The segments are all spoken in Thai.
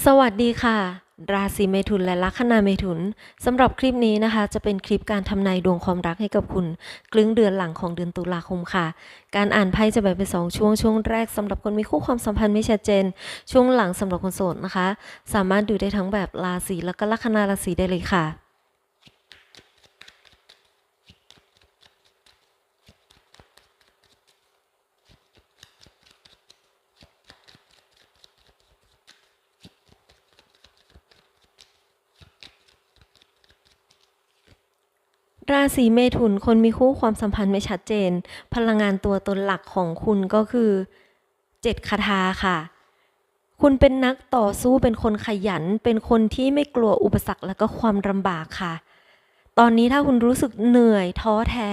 สวัสดีค่ะ ราศีเมถุนและลัคนาเมถุนสำหรับคลิปนี้นะคะ จะเป็นคลิปการทำนายดวงความรักให้กับคุณกลึงเดือนหลังของเดือนตุลาคมค่ะ การอ่านไพ่จะแบ่งเป็นสองช่วงช่วงแรกสำหรับคนมีคู่ความสัมพันธ์ไม่ชัดเจน ช่วงหลังสำหรับคนโสดนะคะ สามารถดูได้ทั้งแบบราศีแล้วก็ลัคนาราศีได้เลยค่ะ ราศีเมถุนคนมีคู่ความสัมพันธ์ไม่ชัดเจน พลังงานตัวตนหลักของคุณก็คือเจ็ดคาถาค่ะ คุณเป็นนักต่อสู้เป็นคนขยัน เป็นคนที่ไม่กลัวอุปสรรคและก็ความลำบากค่ะ ตอนนี้ถ้าคุณรู้สึกเหนื่อยท้อแท้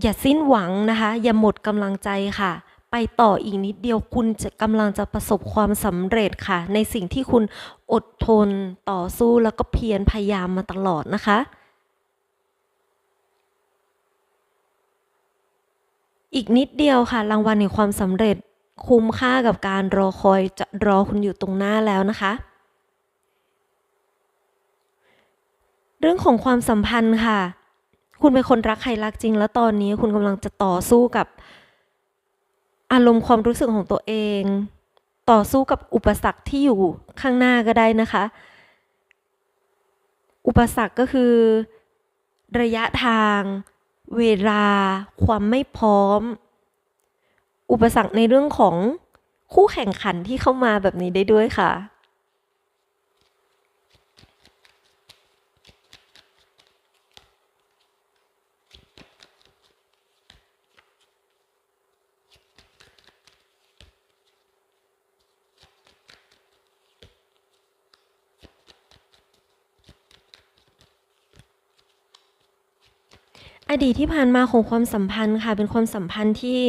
อย่าสิ้นหวังนะคะ อย่าหมดกำลังใจค่ะ ไปต่ออีกนิดเดียวคุณจะกำลังจะประสบความสำเร็จค่ะ ในสิ่งที่คุณอดทนต่อสู้แล้วก็เพียรพยายามมาตลอดนะคะ อีกนิดเดียวค่ะ รางวัลแห่งความสำเร็จคุ้มค่ากับการรอคอยจะรอคุณอยู่ตรงหน้าแล้วนะคะ เรื่องของความสัมพันธ์ค่ะ คุณเป็นคนรักใครรักจริง แล้วตอนนี้คุณกำลังจะต่อสู้กับ อารมณ์ความรู้สึกของตัวเอง ต่อสู้กับอุปสรรคที่อยู่ข้างหน้าก็ได้นะคะ อุปสรรคก็คือ ระยะทาง เวลา ความไม่พร้อม อุปสรรคในเรื่องของคู่แข่งขันที่เข้ามาแบบนี้ได้ด้วยค่ะ อดีตที่ผ่านมาของความสัมพันธ์ค่ะ เป็นความสัมพันธ์ที่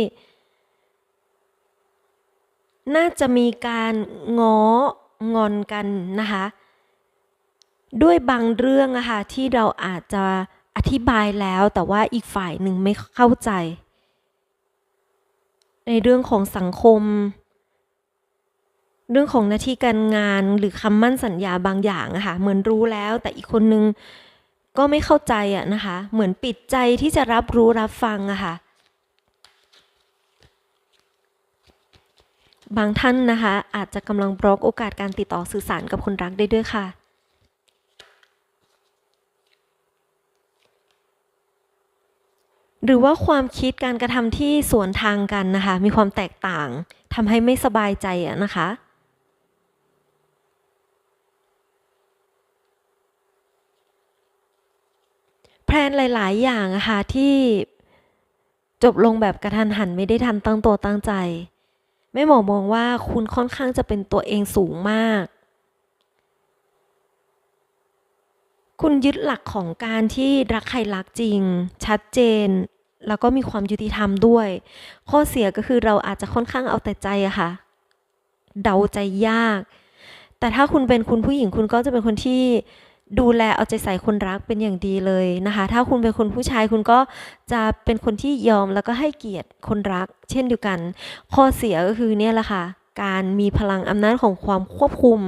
น่าจะมีการง้องอนกันนะคะ ด้วยบางเรื่องอะค่ะที่เราอาจจะอธิบายแล้วแต่ว่าอีกฝ่ายหนึ่งไม่เข้าใจ ในเรื่องของสังคม เรื่องของหน้าที่การงานหรือคำมั่นสัญญาบางอย่างอะค่ะเหมือนรู้แล้วแต่อีกคนนึง ก็ไม่เข้าใจอะนะคะ เหมือนปิดใจที่จะรับรู้รับฟังอะค่ะ บางท่านนะคะ อาจจะกำลังบล็อกโอกาสการติดต่อสื่อสารกับคนรักได้ด้วยค่ะหรือว่าความคิดการกระทำที่สวนทางกันนะคะ มีความแตกต่างทำให้ไม่สบายใจอะนะคะ แพลนหลาย ๆ อย่างอะค่ะที่จบลงแบบกระทันหันไม่ได้ทันตั้งตัวตั้งใจ ไม่หมอมองว่าคุณค่อนข้างจะเป็นตัวเองสูงมาก คุณยึดหลักของการที่รักใครรักจริง ชัดเจน แล้วก็มีความยุติธรรมด้วย ข้อเสียก็คือเราอาจจะค่อนข้างเอาแต่ใจอะค่ะ เดาใจยาก แต่ถ้าคุณเป็นคุณผู้หญิงคุณก็จะเป็นคนที่ ดูแลเอาใจใส่คนรักเป็นอย่างดีเลยนะคะ ถ้าคุณเป็นคนผู้ชายคุณก็จะเป็นคนที่ยอมแล้วก็ให้เกียรติคนรัก เช่นเดียวกัน ข้อเสียก็คือเนี่ยแหละค่ะ การมีพลังอำนาจของความควบคุม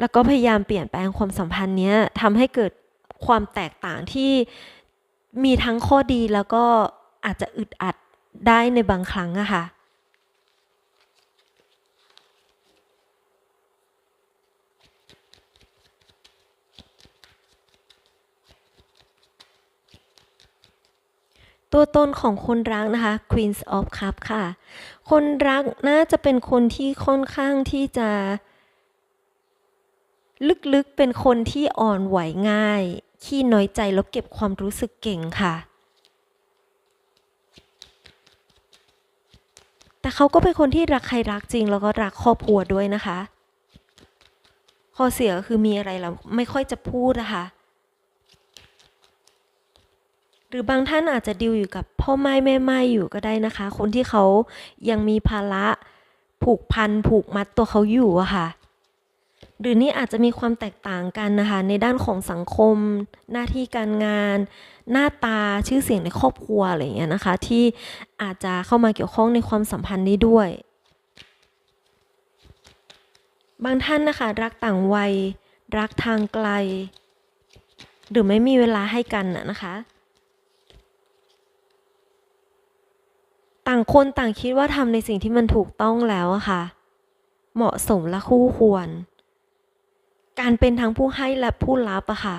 แล้วก็พยายามเปลี่ยนแปลงความสัมพันธ์เนี้ยทำให้เกิดความแตกต่างที่มีทั้งข้อดีแล้วก็อาจจะอึดอัดได้ในบางครั้งอะค่ะ ตัวตนของคนรักนะคะ Queens of Cup ค่ะ คนรักน่าจะเป็นคนที่ค่อนข้างที่จะ ลึกๆเป็นคนที่อ่อนไหวง่าย ขี้น้อยใจแล้วเก็บความรู้สึกเก่งค่ะ แต่เขาก็เป็นคนที่รักใครรักจริง แล้วก็รักครอบครัวด้วยนะคะ ข้อเสียก็คือมีอะไรแล้วไม่ค่อยจะพูดนะคะ หรือบางท่านอาจจะดิวอยู่กับพ่อไม้แม่ไม้อยู่ก็ได้นะคะ คนที่เขายังมีภาระผูกพันผูกมัดตัวเขาอยู่อะค่ะ หรือนี่อาจจะมีความแตกต่างกันนะคะ ในด้านของสังคม หน้าที่การงาน หน้าตาชื่อเสียงในครอบครัวอะไรอย่างเงี้ยนะคะ ที่อาจจะเข้ามาเกี่ยวข้องในความสัมพันธ์นี้ด้วย บางท่านนะคะ รักต่างวัย รักทางไกล หรือไม่มีเวลาให้กันน่ะนะคะ ต่างคนต่างคิดว่าทำในสิ่งที่มันถูกต้องแล้วอะค่ะ เหมาะสมและคู่ควร การเป็นทั้งผู้ให้และผู้รับอะค่ะ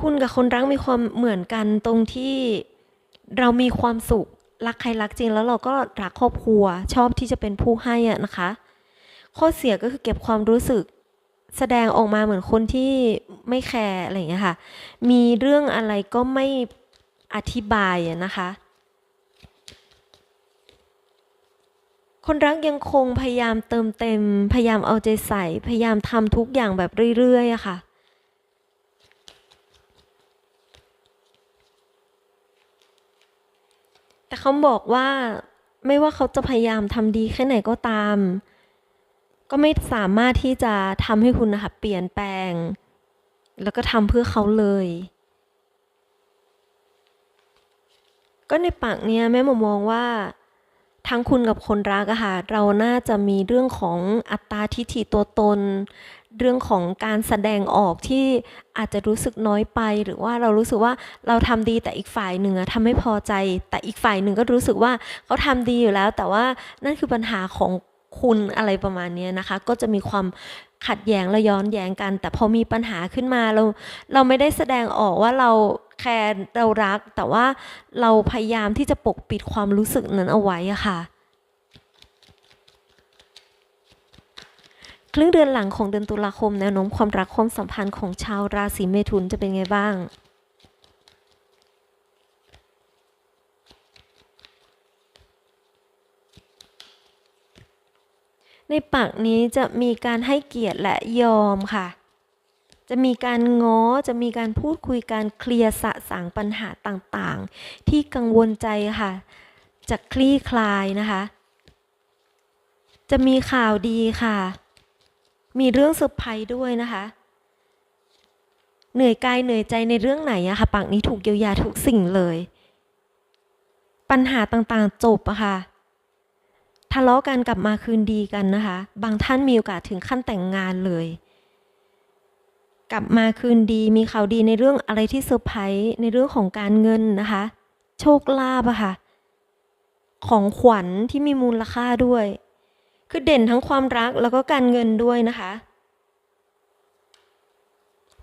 คุณกับคนรักมีความเหมือนกันตรงที่เรามีความสุขรักใครรักจริง แล้วเราก็รักครอบครัว ชอบที่จะเป็นผู้ให้อะนะคะ ข้อเสียก็คือเก็บความรู้สึกแสดงออกมาเหมือนคนที่ไม่แคร์อะไรอย่างเงี้ยค่ะ มีเรื่องอะไรก็ไม่ อธิบายอะนะคะ คนรักยังคงพยายามเติมเต็ม พยายามเอาใจใส่ พยายามทำทุกอย่างแบบเรื่อยๆอะค่ะแต่เขาบอกว่าไม่ว่าเขาจะพยายามทำดีแค่ไหนก็ตาม ก็ไม่สามารถที่จะทำให้คุณนะคะเปลี่ยนแปลง แล้วก็ทำเพื่อเขาเลย ก็ในปากเนี้ยแม่หมอมองว่าทั้งคุณกับคนรักอะค่ะเราน่าจะมีเรื่องของอัตตาทิฐิตัวตน เรื่องของการแสดงออกที่อาจจะรู้สึกน้อยไป หรือว่าเรารู้สึกว่าเราทำดีแต่อีกฝ่ายหนึ่งอะทำไม่พอใจ แต่อีกฝ่ายหนึ่งก็รู้สึกว่าเขาทำดีอยู่แล้ว แต่ว่านั่นคือปัญหาของคุณอะไรประมาณนี้นะคะ ก็จะมีความขัดแย้งและย้อนแย้งกัน แต่พอมีปัญหาขึ้นมาเราเราไม่ได้แสดงออกว่าเรา แคร์เรารัก แต่ว่าเราพยายามที่จะปกปิดความรู้สึกนั้นเอาไว้อะค่ะครึ่งเดือนหลังของเดือนตุลาคมแนวโน้มความรักความสัมพันธ์ของชาวราศีเมถุนจะเป็นไงบ้าง ในปากนี้จะมีการให้เกียรติและยอมค่ะ จะมีการง้อ จะมีการพูดคุยการเคลียร์สะสางปัญหาต่างๆ ที่กังวลใจค่ะจะคลี่คลายนะคะ จะมีข่าวดีค่ะ มีเรื่องเซอร์ไพรส์ด้วยนะคะ เหนื่อยกายเหนื่อยใจในเรื่องไหนอะค่ะปากนี้ถูกเยียวยาทุกสิ่งเลย ปัญหาต่างๆจบอะค่ะทะเลาะกันกลับมาคืนดีกันนะคะ บางท่านมีโอกาสถึงขั้นแต่งงานเลย กลับมาคืนดีมีข่าวดีในเรื่องอะไรที่เซอร์ไพรส์ในเรื่องของการเงินนะคะ โชคลาภอะค่ะ ของขวัญที่มีมูลค่าด้วย คือเด่นทั้งความรักแล้วก็การเงินด้วยนะคะ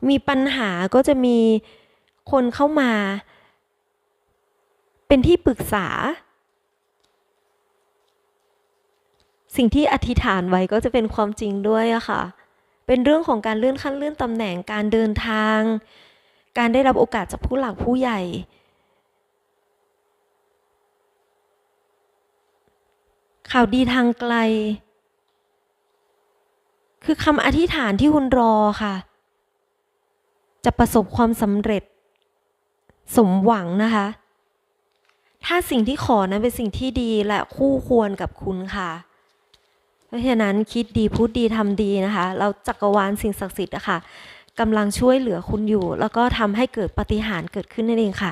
มีปัญหาก็จะมีคนเข้ามา เป็นที่ปรึกษา สิ่งที่อธิษฐานไว้ก็จะเป็นความจริงด้วยอะค่ะ เป็นเรื่องของการเลื่อนขั้นเลื่อนตำแหน่งการเดินทาง การได้รับโอกาสจากผู้หลักผู้ใหญ่ ข่าวดีทางไกล คือคำอธิษฐานที่คุณรอค่ะ จะประสบความสำเร็จ สมหวังนะคะ ถ้าสิ่งที่ขอนั้นเป็นสิ่งที่ดีและคู่ควรกับคุณค่ะ เพราะฉะนั้นคิดดีพูดดีทำดีนะคะ เราจักรวาลสิ่งศักดิ์สิทธิ์อะค่ะกำลังช่วยเหลือคุณอยู่ แล้วก็ทำให้เกิดปาฏิหารย์เกิดขึ้นนั่นเองค่ะ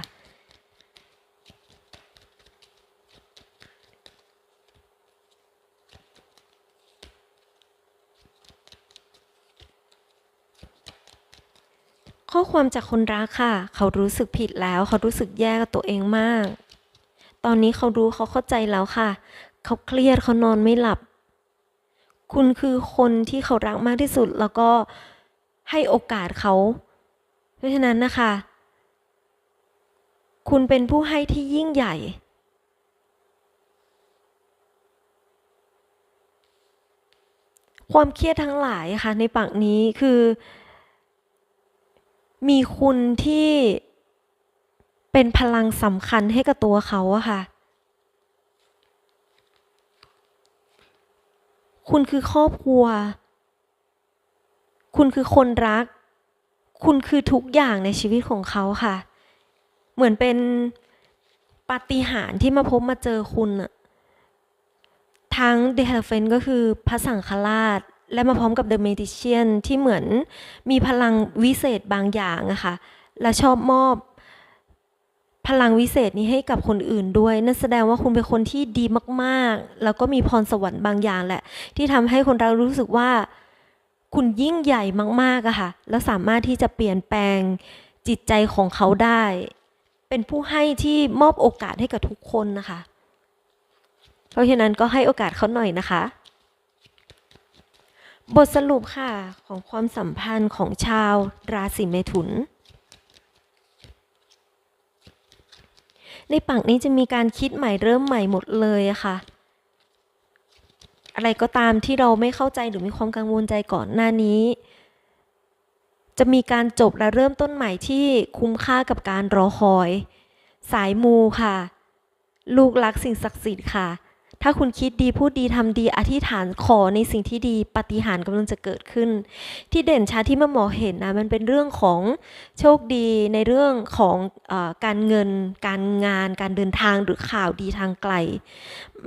ข้อความจากคนรักค่ะ เขารู้สึกผิดแล้ว เขารู้สึกแย่กับตัวเองมาก ตอนนี้เขารู้เขาเข้าใจแล้วค่ะ เขาเครียดเขานอนไม่หลับ คุณคือคนที่เขารักมากที่สุด แล้วก็ให้โอกาสเขา เพราะฉะนั้นนะคะ คุณเป็นผู้ให้ที่ยิ่งใหญ่ ความเครียดทั้งหลายค่ะในปากนี้คือ มีคุณที่เป็นพลังสำคัญให้กับตัวเขาอะค่ะ คุณคือครอบครัว คุณคือคนรัก คุณคือทุกอย่างในชีวิตของเขาค่ะ เหมือนเป็นปาฏิหาริย์ที่มาพบมาเจอคุณอะทั้ง The h e l f e n ก็คือพระสังฆราช และมาพร้อมกับ The Magician ที่เหมือนมีพลังวิเศษบางอย่างอะค่ะ และชอบมอบ พลังวิเศษนี้ให้กับคนอื่นด้วย นั่นแสดงว่าคุณเป็นคนที่ดีมาก ๆ แล้วก็มีพรสวรรค์บางอย่างแหละ ที่ทำให้คนเรารู้สึกว่า คุณยิ่งใหญ่มากๆอะค่ะ แล้วสามารถที่จะเปลี่ยนแปลงจิตใจของเขาได้ เป็นผู้ให้ที่มอบโอกาสให้กับทุกคนนะคะ เพราะฉะนั้นก็ให้โอกาสเขาหน่อยนะคะ บทสรุปค่ะของความสัมพันธ์ของชาวราศีเมถุน ในปังนี้จะมีการคิดใหม่เริ่มใหม่หมดเลยค่ะ อะไรก็ตามที่เราไม่เข้าใจหรือมีความกังวลใจก่อนหน้านี้ จะมีการจบและเริ่มต้นใหม่ที่คุ้มค่ากับการรอคอย สายมูค่ะ ลูกรักสิ่งศักดิ์สิทธิ์ค่ะ ถ้าคุณคิดดีพูดดีทำดีอธิษฐานขอในสิ่งที่ดีปาฏิหารย์กำลังจะเกิดขึ้น ที่เด่นชัดที่แม่หมอเห็นนะมันเป็นเรื่องของโชคดีในเรื่องของอการเงิน การงาน การเดินทางหรือข่าวดีทางไกล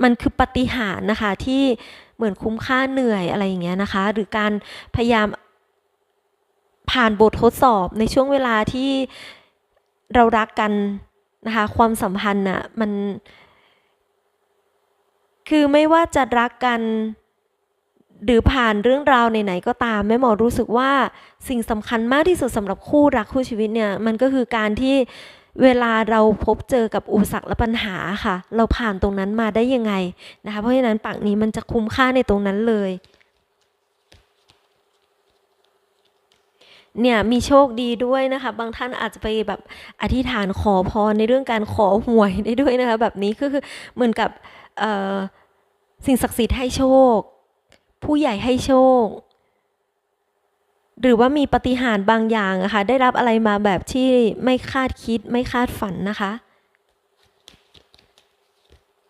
มันคือปาฏิหารย์นะคะที่เหมือนคุ้มค่าเหนื่อยอะไรอย่างเงี้ยนะคะ หรือการพยายามผ่านบททดสอบในช่วงเวลาที่เรารักกันนะคะ ความสัมพันธ์น่ะมัน คือไม่ว่าจะรักกัน หรือผ่านเรื่องราวไหนๆก็ตามแม่หมอรู้สึกว่าสิ่งสำคัญมากที่สุดสำหรับคู่รักคู่ชีวิตเนี่ยมันก็คือการที่เวลาเราพบเจอกับอุปสรรคและปัญหาค่ะ เราผ่านตรงนั้นมาได้ยังไงนะคะเพราะฉะนั้นปักนี้มันจะคุ้มค่าในตรงนั้นเลยเนี่ยมีโชคดีด้วยนะคะ บางท่านอาจจะไปแบบอธิษฐานขอพรในเรื่องการขอหวยได้ด้วยนะคะ แบบนี้ก็คือเหมือนกับเอ่อ สิ่งศักดิ์สิทธิ์ให้โชค ผู้ใหญ่ให้โชค หรือว่ามีปฏิหารบางอย่างอะคะ่ะได้รับอะไรมาแบบที่ไม่คาดคิดไม่คาดฝันนะคะ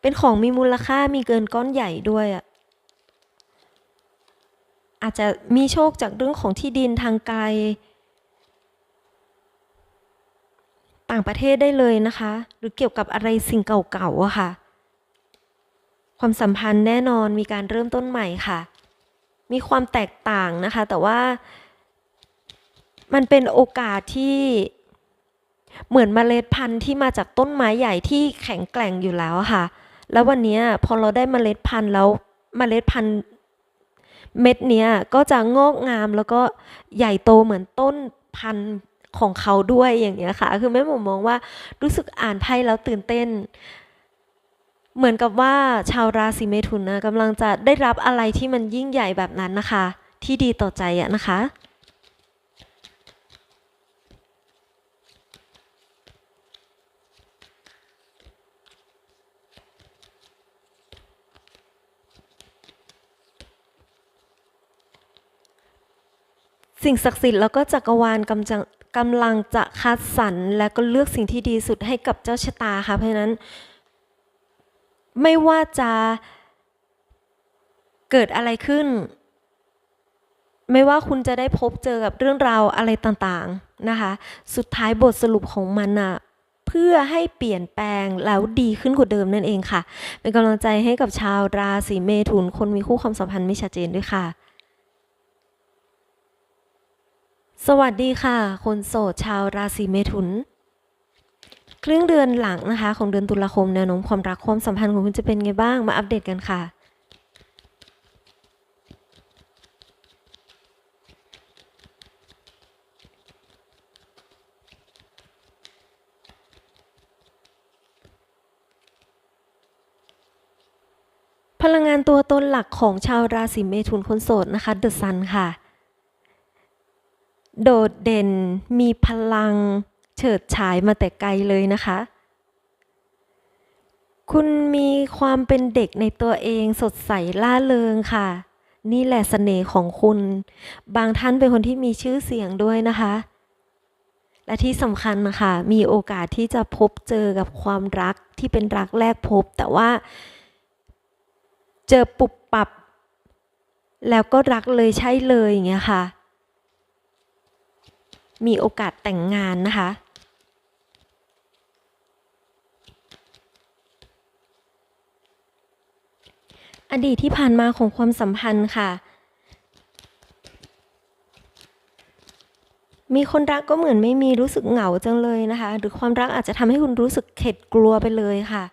เป็นของมีมูลค่ามีเกินก้อนใหญ่ด้วยอะอาจจะมีโชคจากเรื่องของที่ดินทางไกล ต่างประเทศได้เลยนะคะ หรือเกี่ยวกับอะไรสิ่งเก่าๆอะค่ะ ความสัมพันธ์แน่นอนมีการเริ่มต้นใหม่ค่ะ มีความแตกต่างนะคะ แต่ว่ามันเป็นโอกาสที่เหมือนเมล็ดพันธุ์ที่มาจากต้นไม้ใหญ่ที่แข็งแกร่งอยู่แล้วค่ะ แล้ววันนี้พอเราได้เมล็ดพันธุ์แล้วเมล็ดพันธุ์เม็ดเนี้ยก็จะงอกงามแล้วก็ใหญ่โตเหมือนต้นพันธุ์ของเขาด้วยอย่างเงี้ยค่ะ คือแม่หมอมองว่ารู้สึกอ่านไพ่แล้วตื่นเต้น เหมือนกับว่าชาวราศีเมถุนนะกำลังจะได้รับอะไรที่มันยิ่งใหญ่แบบนั้นนะคะ ที่ดีต่อใจอะนะคะ สิ่งศักดิ์สิทธิ์แล้วก็จักรวาลกำจังกำลังจะคัดสรรและก็เลือกสิ่งที่ดีสุดให้กับเจ้าชะตาค่ะเพราะฉะนั้น ไม่ว่าจะเกิดอะไรขึ้น ไม่ว่าคุณจะได้พบเจอกับเรื่องราวอะไรต่างๆนะคะ สุดท้ายบทสรุปของมันอะเพื่อให้เปลี่ยนแปลงแล้วดีขึ้นกว่าเดิมนั่นเองค่ะ เป็นกำลังใจให้กับชาวราศีเมถุน คนมีคู่ความสัมพันธ์ไม่ชัดเจนด้วยค่ะ สวัสดีค่ะ คนโสดชาวราศีเมถุน ครึ่งเดือนหลังนะคะ ของเดือนตุลาคมแนวโน้มความรักความสัมพันธ์ของคุณจะเป็นไงบ้างมาอัปเดตกันค่ะพลังงานตัวตนหลักของชาวราศีเมถุนคนโสดนะคะเดอะซันค่ะ โดดเด่นมีพลัง เฉิดฉายมาแต่ไกลเลยนะคะ คุณมีความเป็นเด็กในตัวเองสดใสล่าเริงค่ะ นี่แหละเสน่ห์ของคุณ บางท่านเป็นคนที่มีชื่อเสียงด้วยนะคะ และที่สำคัญนะคะมีโอกาสที่จะพบเจอกับความรักที่เป็นรักแรกพบ แต่ว่า เจอปุบปับ แล้วก็รักเลยใช่เลยอย่างเงี้ยค่ะมีโอกาสแต่งงานนะคะ อดีตที่ผ่านมาของความสัมพันธ์ค่ะ มีคนรักก็เหมือนไม่มีรู้สึกเหงาจังเลยนะคะ หรือความรักอาจจะทำให้คุณรู้สึกเข็ดกลัวไปเลยค่ะ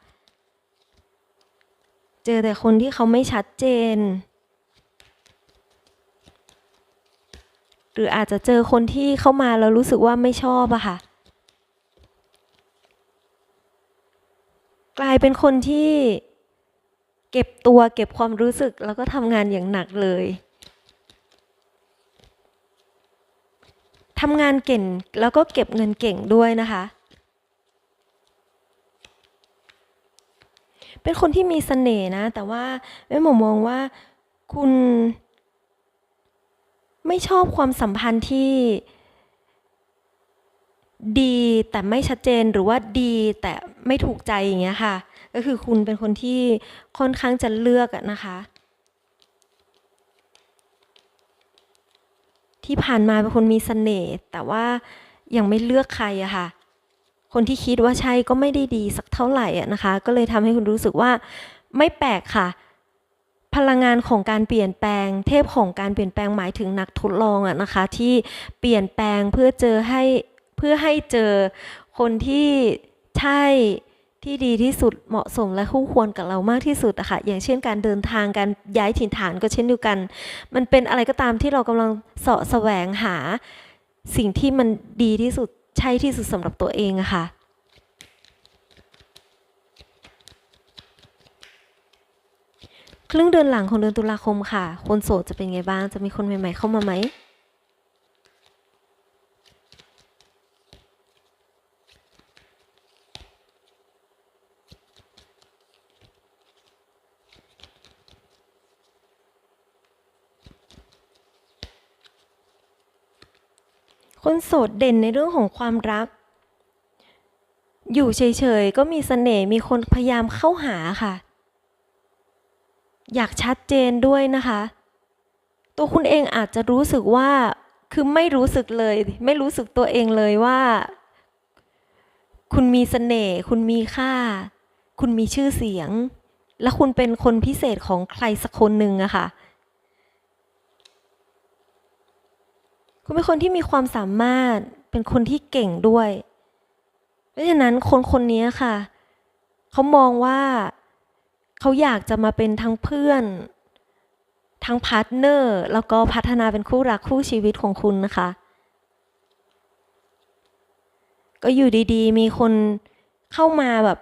เจอแต่คนที่เขาไม่ชัดเจน หรืออาจจะเจอคนที่เข้ามาแล้วรู้สึกว่าไม่ชอบอะค่ะ กลายเป็นคนที่ เก็บตัวเก็บความรู้สึกแล้วก็ทำงานอย่างหนักเลยทำงานเก่งแล้วก็เก็บเงินเก่งด้วยนะคะ เป็นคนที่มีเสน่ห์นะ แต่ว่าแม่หมอมองว่าคุณ ไม่ชอบความสัมพันธ์ที่ดีแต่ไม่ชัดเจนหรือว่าดีแต่ไม่ถูกใจอย่างเงี้ยค่ะ ก็คือคุณเป็นคนที่ค่อนข้างจะเลือกนะคะ ที่ผ่านมาเป็นคนมีเสน่ห์แต่ว่ายังไม่เลือกใครอะค่ะ คนที่คิดว่าใช่ก็ไม่ได้ดีสักเท่าไหร่อะนะคะ ก็เลยทำให้คุณรู้สึกว่าไม่แปลกค่ะพลังงานของการเปลี่ยนแปลง เทพของการเปลี่ยนแปลงหมายถึงนักทดลองอะนะคะ ที่เปลี่ยนแปลงเพื่อเจอให้เพื่อให้เจอคนที่ใช่ ที่ดีที่สุดเหมาะสมและคู่ควรกับเรามากที่สุดอะค่ะอย่างเช่นการเดินทางการย้ายถิ่นฐานก็เช่นเดียวกัน มันเป็นอะไรก็ตามที่เรากำลังเสาะแสวงหา สิ่งที่มันดีที่สุดใช่ที่สุดสำหรับตัวเองอะค่ะครึ่งเดือนหลังของเดือนตุลาคมค่ะ คนโสดจะเป็นไงบ้าง จะมีคนใหม่ๆเข้ามาไหม คนโสดเด่นในเรื่องของความรัก อยู่เฉยๆก็มีเสน่ห์มีคนพยายามเข้าหาค่ะ อยากชัดเจนด้วยนะคะ ตัวคุณเองอาจจะรู้สึกว่าคือไม่รู้สึกเลย ไม่รู้สึกตัวเองเลยว่า คุณมีเสน่ห์คุณมีค่า คุณมีชื่อเสียง และคุณเป็นคนพิเศษของใครสักคนหนึ่งอะค่ะ คุณเป็นคนที่มีความสามารถ เป็นคนที่เก่งด้วย เพราะฉะนั้นคนคนนี้ค่ะ เขามองว่าเขาอยากจะมาเป็นทั้งเพื่อน ทั้งพาร์ทเนอร์ แล้วก็พัฒนาเป็นคู่รักคู่ชีวิตของคุณนะคะ ก็อยู่ดีๆ มีคนเข้ามาแบบ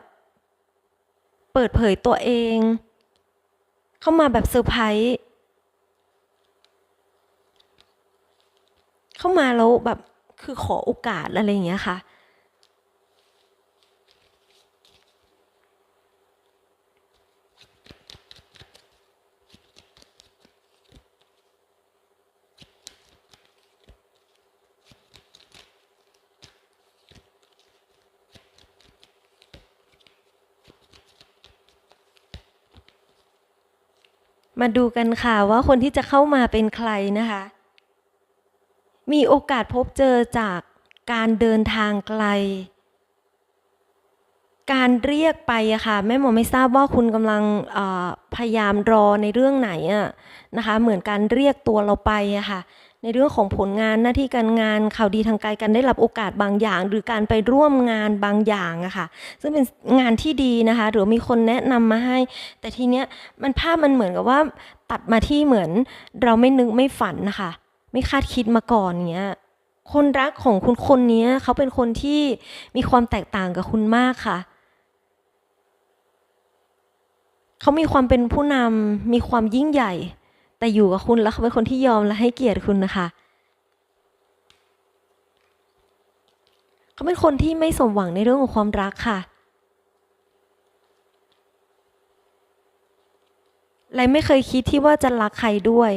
เปิดเผยตัวเอง เข้ามาแบบเซอร์ไพรส์ เข้ามาแล้วแบบคือขอโอกาสอะไรอย่างเงี้ยค่ะ มาดูกันค่ะว่าคนที่จะเข้ามาเป็นใครนะคะ มีโอกาสพบเจอจากการเดินทางไกล การเรียกไปอะค่ะแม่หมอไม่ทราบว่าคุณกำลังพยายามรอในเรื่องไหนอะนะคะเหมือนการเรียกตัวเราไปอะค่ะในเรื่องของผลงานหน้าที่การงานข่าวดีทางการการได้รับโอกาสบางอย่าง หรือการไปร่วมงานบางอย่างอะค่ะซึ่งเป็นงานที่ดีนะคะหรือมีคนแนะนำมาให้ แต่ทีเนี้ยมันภาพมันเหมือนกับว่าตัดมาที่เหมือนเราไม่นึกไม่ฝันนะคะ ไม่คาดคิดมาก่อนเงี้ยคนรักของคุณคนนี้เขาเป็นคนที่มีความแตกต่างกับคุณมากค่ะ เขามีความเป็นผู้นำมีความยิ่งใหญ่ แต่อยู่กับคุณแล้วเขาเป็นคนที่ยอมและให้เกียรติคุณนะคะ เขาเป็นคนที่ไม่สมหวังในเรื่องของความรักค่ะ และไม่เคยคิดที่ว่าจะรักใครด้วย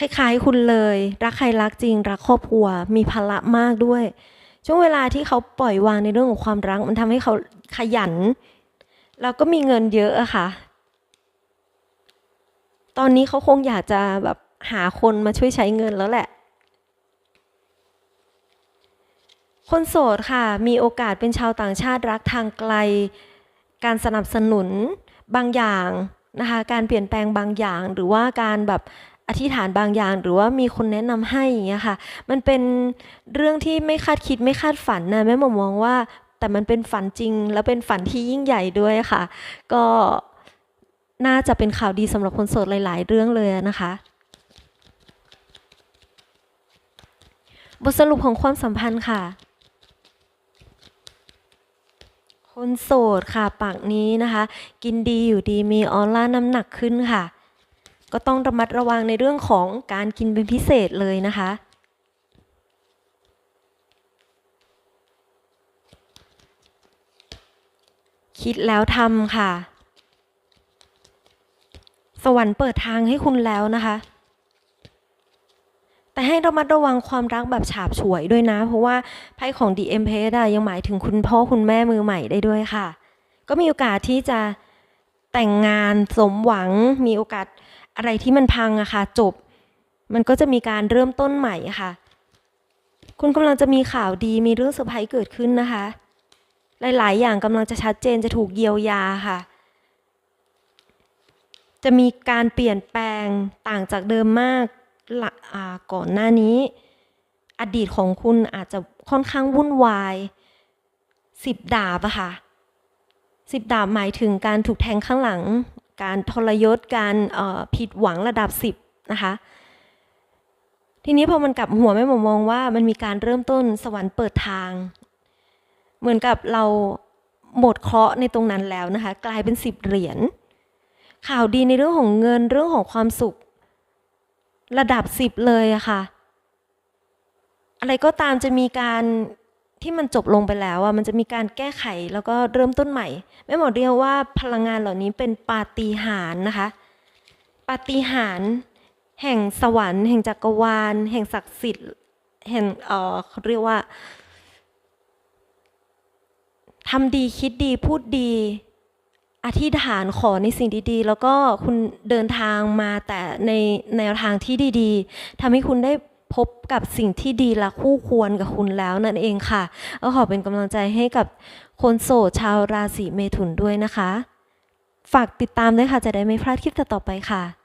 คล้ายๆคุณเลย รักใครรักจริง รักครอบครัว มีภาระมากด้วย ช่วงเวลาที่เขาปล่อยวางในเรื่องของความรัก มันทำให้เขาขยัน แล้วก็มีเงินเยอะอะค่ะ ตอนนี้เขาคงอยากจะแบบหาคนมาช่วยใช้เงินแล้วแหละ คนโสดค่ะ มีโอกาสเป็นชาวต่างชาติรักทางไกล การสนับสนุนบางอย่างนะคะ การเปลี่ยนแปลงบางอย่างหรือว่าการแบบ อธิษฐานบางอย่าง หรือว่ามีคนแนะนำให้อย่างเงี้ยค่ะ มันเป็นเรื่องที่ไม่คาดคิดไม่คาดฝันนะแม่หมอมองว่า แต่มันเป็นฝันจริง แล้วเป็นฝันที่ยิ่งใหญ่ด้วยค่ะ ก็น่าจะเป็นข่าวดีสำหรับคนโสดหลาย ๆ เรื่องเลยนะคะ บทสรุปของความสัมพันธ์ค่ะ คนโสดค่ะปากนี้นะคะ กินดีอยู่ดีมีออร่าน้ำหนักขึ้นค่ะ ก็ต้องระมัดระวังในเรื่องของการกินเป็นพิเศษเลยนะคะ คิดแล้วทำค่ะ สวรรค์เปิดทางให้คุณแล้วนะคะ แต่ให้ระมัดระวังความรักแบบฉาบฉวยด้วยนะ เพราะว่าไพ่ของ DM p a g e อะยังหมายถึงคุณพ่อคุณแม่มือใหม่ได้ด้วยค่ะ ก็มีโอกาสที่จะแต่งงานสมหวังมีโอกาส อะไรที่มันพังอะค่ะจบ มันก็จะมีการเริ่มต้นใหม่ค่ะ คุณกำลังจะมีข่าวดีมีเรื่องเซอร์ไพรส์เกิดขึ้นนะคะ หลาย ๆ อย่างกำลังจะชัดเจนจะถูกเยียวยาค่ะ จะมีการเปลี่ยนแปลงต่างจากเดิมมากก่อนหน้านี้ อดีตของคุณอาจจะค่อนข้างวุ่นวายสิบดาบอะค่ะสิบดาบหมายถึงการถูกแทงข้างหลัง การทรยศการออผิดหวังระดับสิบนะคะ ทีนี้พอมันกลับหัวไม่หมอมองว่ามันมีการเริ่มต้นสวรรค์เปิดทาง เหมือนกับเราหมดเคราะห์ในตรงนั้นแล้วนะคะ กลายเป็นสิบเหรียญข่าวดีในเรื่องของเงินเรื่องของความสุข ระดับสิบเลยอะค่ะ อะไรก็ตามจะมีการ ที่มันจบลงไปแล้วอะมันจะมีการแก้ไขแล้วก็เริ่มต้นใหม่แม่หมอเรียกว่าพลังงานเหล่านี้เป็นปาฏิหาริย์นะคะ ปาฏิหาริย์แห่งสวรรค์แห่งจักรวาล แห่งศักดิ์สิทธิ์แห่งเออเขาเรียกว่าทำดีคิดดีพูดดี อธิษฐานขอในสิ่งดีๆ แล้วก็คุณเดินทางมาแต่ในแนวทางที่ดีๆทำให้คุณได้ พบกับสิ่งที่ดีและคู่ควรกับคุณแล้วนั่นเองค่ะก็ขอเป็นกำลังใจให้กับคนโสดชาวราศีเมถุนด้วยนะคะ ฝากติดตามด้วยค่ะจะได้ไม่พลาดคลิปต่อไปค่ะ